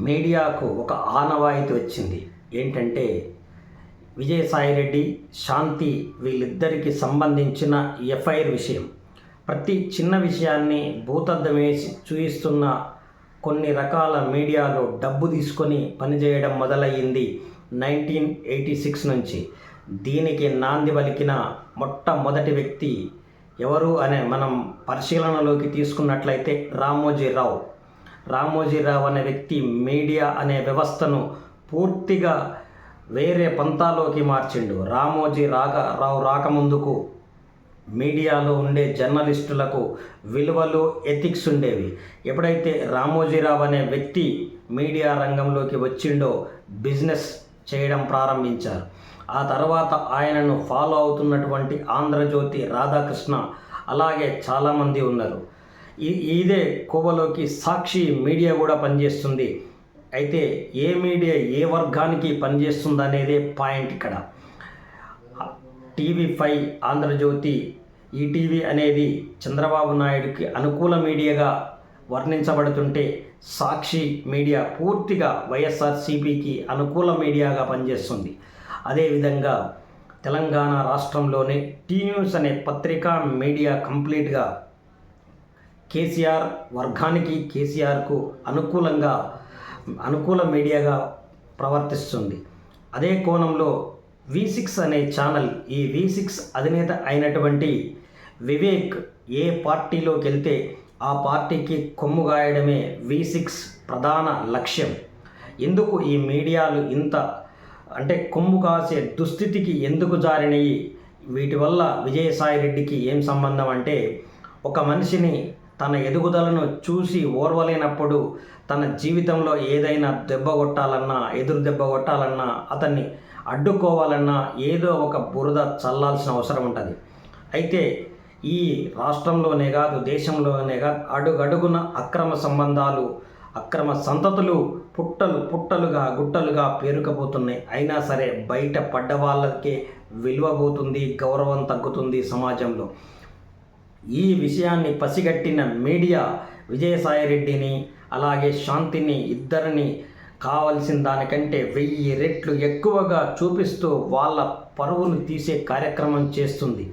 మీడియాకు ఒక ఆనవాయితీ వచ్చింది. ఏంటంటే విజయసాయిరెడ్డి శాంతి వీళ్ళిద్దరికి సంబంధించిన ఎఫ్ఐఆర్ విషయం. ప్రతి చిన్న విషయాన్ని భూతద్దం వేసి చూయిస్తున్న కొన్ని రకాల మీడియాలో డబ్బు తీసుకొని పనిచేయడం మొదలయ్యింది నైన్టీన్ ఎయిటీ సిక్స్ నుంచి. దీనికి నాంది పలికిన మొట్టమొదటి వ్యక్తి ఎవరు అనే మనం పరిశీలనలోకి తీసుకున్నట్లయితే రామోజీరావు. రామోజీరావు అనే వ్యక్తి మీడియా అనే వ్యవస్థను పూర్తిగా వేరే పంతాలోకి మార్చిండు. రామోజీ రాక రావు రాకముందుకు మీడియాలో ఉండే జర్నలిస్టులకు విలువలు ఎథిక్స్ ఉండేవి. ఎప్పుడైతే రామోజీరావు అనే వ్యక్తి మీడియా రంగంలోకి వచ్చిండో బిజినెస్ చేయడం ప్రారంభించారు. ఆ తర్వాత ఆయనను ఫాలో అవుతున్నటువంటి ఆంధ్రజ్యోతి రాధాకృష్ణ అలాగే చాలామంది ఉన్నారు. ఇదే కోవలోకి సాక్షి మీడియా కూడా పనిచేస్తుంది. అయితే ఏ మీడియా ఏ వర్గానికి పనిచేస్తుంది అనేదే పాయింట్ ఇక్కడ. టీవీ ఫైవ్ ఆంధ్రజ్యోతి ఈటీవీ అనేది చంద్రబాబు నాయుడుకి అనుకూల మీడియాగా వర్ణించబడుతుంటే సాక్షి మీడియా పూర్తిగా వైఎస్ఆర్సీపీకి అనుకూల మీడియాగా పనిచేస్తుంది. అదేవిధంగా తెలంగాణ రాష్ట్రంలోనే టీ న్యూస్ అనే పత్రికా మీడియా కంప్లీట్గా కేసీఆర్ వర్గానికి కేసీఆర్కు అనుకూలంగా అనుకూల మీడియాగా ప్రవర్తిస్తుంది. అదే కోణంలో వి సిక్స్ అనే ఛానల్ ఈ వి సిక్స్ అధినేత అయినటువంటి వివేక్ ఏ పార్టీలోకి వెళ్తే ఆ పార్టీకి కొమ్ము గాయడమే వి సిక్స్ ప్రధాన లక్ష్యం. ఎందుకు ఈ మీడియాలు ఇంత అంటే కొమ్ము కాసే దుస్థితికి ఎందుకు జారినయి వీటి వల్ల విజయసాయి రెడ్డికి ఏం సంబంధం అంటే ఒక మనిషిని తన ఎదుగుదలను చూసి ఓర్వలేనప్పుడు తన జీవితంలో ఏదైనా దెబ్బ కొట్టాలన్నా ఎదురు దెబ్బ కొట్టాలన్నా అతన్ని అడ్డుకోవాలన్నా ఏదో ఒక బురద చల్లాల్సిన అవసరం ఉంటుంది. అయితే ఈ రాష్ట్రంలోనే కాదు దేశంలోనే కాదు అడుగడుగున అక్రమ సంబంధాలు అక్రమ సంతతులు పుట్టలు పుట్టలుగా గుట్టలుగా పేరుకపోతున్నాయి. అయినా సరే బయట పడ్డ వాళ్ళకే విలువ పోతుంది గౌరవం తగ్గుతుంది సమాజంలో. ఈ విషయాన్ని పసిగట్టిన మీడియా విజయసాయిరెడ్డిని అలాగే శాంతిని ఇద్దరిని కావలసిన దానికంటే వెయ్యి రెట్లు ఎక్కువగా చూపిస్తూ వాళ్ళ పరువును తీసే కార్యక్రమం చేస్తుంది.